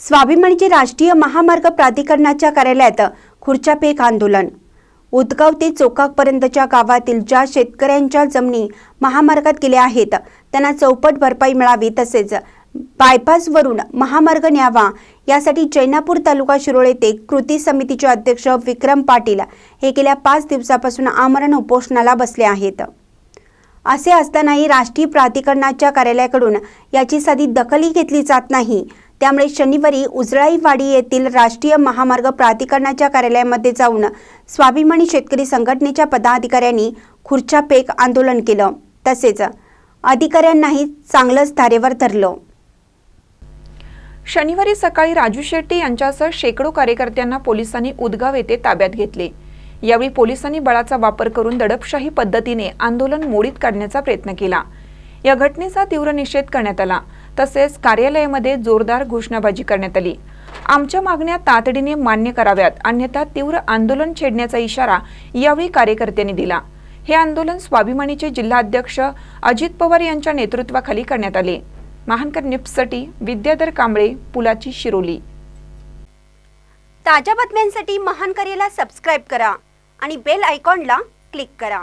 स्वाभिमानीचे राष्ट्रीय महामार्ग प्राधिकरणाच्या कार्यालयात खुर्च्या पेक आंदोलन. उदगाव ते चोकापर्यंतच्या गावातील ज्या शेतकऱ्यांच्या जमिनी महामार्गात गेल्या आहेत त्यांना चौपट भरपाई मिळावी तसेच बायपासवरून महामार्ग न्यावा यासाठी जैनापूर तालुका शिरोळ येथे कृती समितीचे अध्यक्ष विक्रम पाटील हे गेल्या पाच दिवसापासून आमरण उपोषणाला बसले आहेत. असे असतानाही राष्ट्रीय प्राधिकरणाच्या कार्यालयाकडून याची साधी दखलही घेतली जात नाही. त्यामुळे शनिवारी उजळाईवाडी येथील राष्ट्रीय महामार्ग प्राधिकरणाच्या कार्यालयामध्ये जाऊन स्वाभिमानी शेतकरी संघटनेच्या पदाधिकाऱ्यांनी खुर्च्या पेक आंदोलन केलं. तसेच अधिकाऱ्यांनाही चांगलंच धारेवर धरलं. शनिवारी सकाळी राजू शेट्टी यांच्यासह शेकडो कार्यकर्त्यांना पोलिसांनी उदगाव येथे ताब्यात घेतले. यावेळी पोलिसांनी बळाचा वापर करून दडपशाही पद्धतीने आंदोलन मोडीत काढण्याचा प्रयत्न केला. या घटनेचा तीव्र निषेध करण्यात आला. तसेच कार्यालयामध्ये जोरदार घोषणाबाजी करण्यात आली. आमच्या मागण्या तातडीने मान्य कराव्यात अन्यथा तीव्र आंदोलन छेडण्याचा इशारा यावेळी कार्यकर्त्यांनी दिला. हे आंदोलन स्वाभिमानीचे जिल्हाध्यक्ष अजित पवार यांच्या नेतृत्वाखाली करण्यात आले. महानकर निप्ससाठी विद्याधर कांबळे पुलाची शिरोली. ताज्या बातम्यांसाठी महानकरेला सबस्क्राईब करा आणि बेल आयकॉनला क्लिक करा.